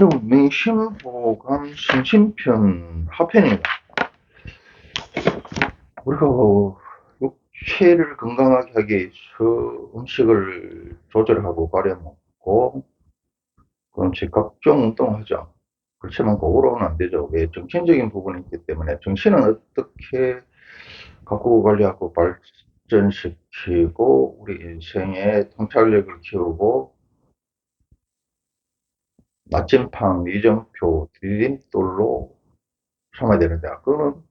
여러분, 맹심보감 심심편 하편입니다. 우리가 육체를 건강하게 하기 위해서 음식을 조절하고 가려 먹고, 그렇지, 각종 운동하죠. 그렇지만 그거로는 안 되죠. 왜 정신적인 부분이 있기 때문에 정신은 어떻게 가꾸고 관리하고 발전시키고 우리 인생의 통찰력을 키우고 나침판, 이정표, 디딤돌로 삼아야 되는데 그거는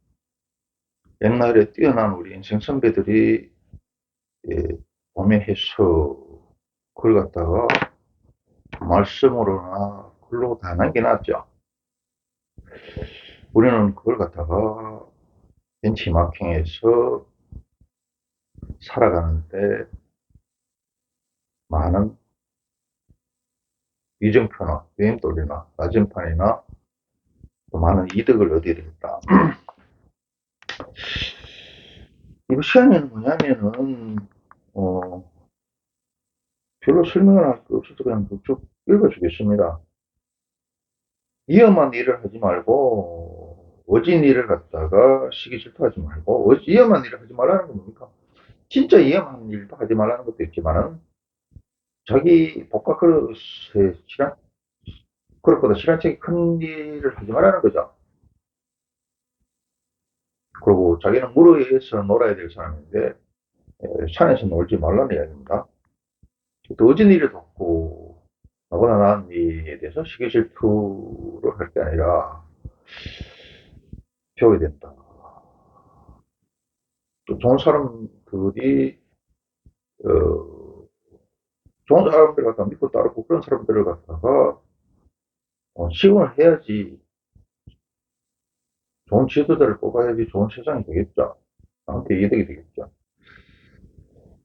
옛날에 뛰어난 우리 인생 선배들이 예, 보면해서 그걸 갖다가 말씀으로나 글로 다 남겨놨죠. 우리는 그걸 갖다가 벤치마킹해서 살아가는데 많은 이정표나 유인돌이나 나침판이나 또 많은 이득을 얻어야 되겠다. 이거 시간에는 뭐냐면은 어 별로 설명을 할거 없어서 그냥 쭉 읽어주겠습니다. 위험한 일을 하지 말고 어진 일을 갖다가 시기 질투하지 말고 어- 위험한 일을 하지 말라는 건 뭡니까? 진짜 위험한 일도 하지 말라는 것도 있지만은 자기 복과 그릇에 실한 그릇보다 실한책이 큰 일을 하지 말라는 거죠. 그리고 자기는 무르에서 놀아야 될 사람인데 에, 산에서 놀지 말라는 이야기입니다. 또 어진 일에도 없고 나보다 나은 일에 대해서 시기 질투를 할 게 아니라 배워야 된다. 또 좋은 사람들이 어, 좋은 사람들 갖다 믿고 따르고 그런 사람들을 갖다가 어, 시험을 해야지 좋은 지도자를 뽑아야지 좋은 세상이 되겠죠. 나한테 이득이 되겠죠.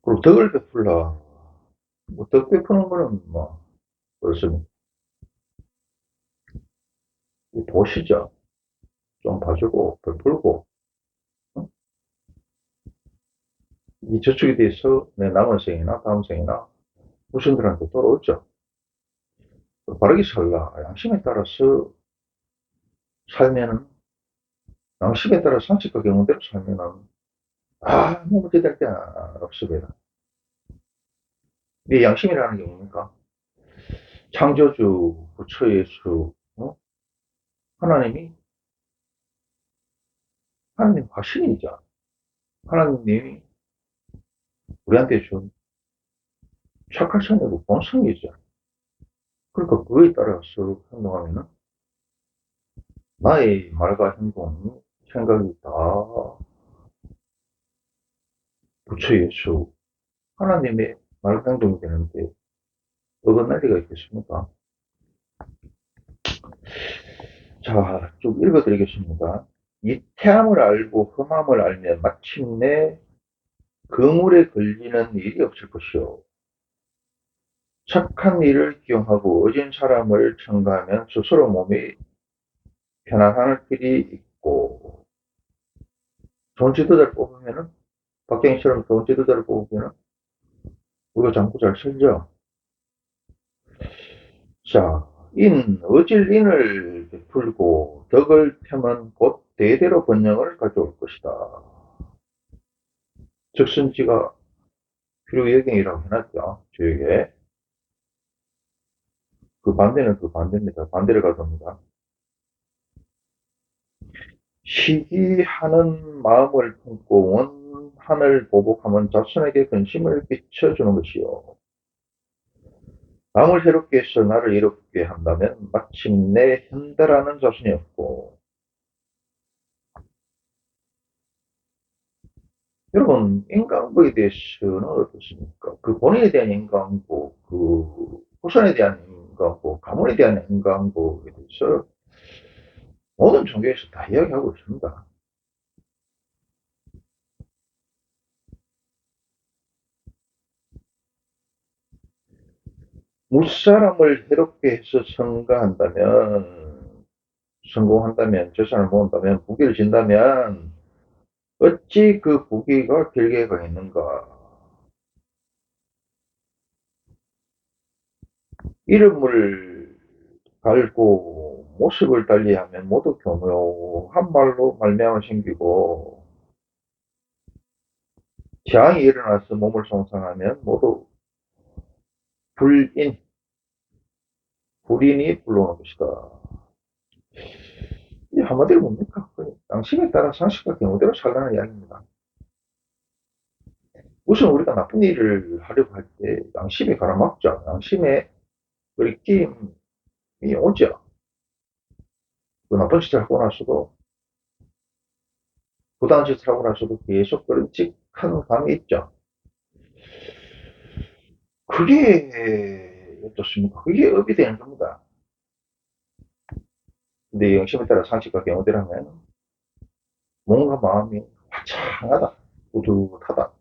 그리고 덕을 베풀라. 뭐, 덕 베푸는 거는 뭐, 그렇습니다. 이 도시죠. 좀 봐주고, 베풀고, 응? 이 저축이 돼서 내 남은 생이나 다음 생이나 후손들한테 돌아오죠. 바르게 살라. 양심에 따라서 살면은, 양심에 따라 상식과 경험대로 살면은, 아무 문제 될 게 없습니다. 이 양심이라는 게 뭡니까? 창조주, 부처 예수, 어? 하나님이, 하나님 화신이죠. 하나님이 우리한테 준 착할선이고 본성이죠. 그러니까 그거에 따라 서 행동하면은 나의 말과 행동, 생각이 다 부처 예수, 하나님의 말과 행동이 되는데 어긋날 리가 있겠습니까? 자, 좀 읽어드리겠습니다. 이 태함을 알고 험함을 알면 마침내 그물에 걸리는 일이 없을 것이요. 착한 일을 기용하고 어진 사람을 청가하면 스스로 몸이 편안할 길이 있고 좋은 지도자를 뽑으면은 박경희처럼 좋은 지도자를 뽑으면은 우리가 장구 잘 살죠. 자, 인, 어질 인을 베풀고 덕을 펴면 곧 대대로 번영을 가져올 것이다. 적선지가 필요 예경이라고 해놨죠. 주역에. 그 반대는 그 반대입니다. 반대를 가져옵니다. 시기하는 마음을 품고 원한을 보복하면 자손에게 근심을 끼쳐주는 것이요. 남을 해롭게 해서 나를 이롭게 한다면 마침내 현대라는 자손이 없고 여러분 인간부에 대해서는 어떻습니까? 그 본인에 대한 인간부, 그 후손에 대한 가문에 대한 인간부에 대해서 모든 종교에서 다 이야기하고 있습니다. 무사람을 해롭게 해서 성가한다면, 성공한다면, 재산을 모은다면, 부귀를 진다면, 어찌 그 부귀가 길게 가겠는가? 이름을 갈고 모습을 달리하면 모두 교묘한 말로 말미암아 생기고 재앙이 일어나서 몸을 손상하면 모두 불인, 불인이 불러오는 것이다. 이 한마디로 뭡니까? 양심에 따라 상식과 경우대로 살라는 이야기입니다. 무슨 우리가 나쁜 일을 하려고 할 때 양심이 가라막죠. 양심에 거리낌 이 오죠. 그 나쁜 짓을 하고 나서도 부당한 짓을 하고 나서도 계속 그런 직한 감이 있죠. 그게 어떻습니까? 그게 업이 되는 겁니다. 근데 영심에 따라 상식과 경우대라면 뭔가 마음이 화창하다, 뿌듯하다.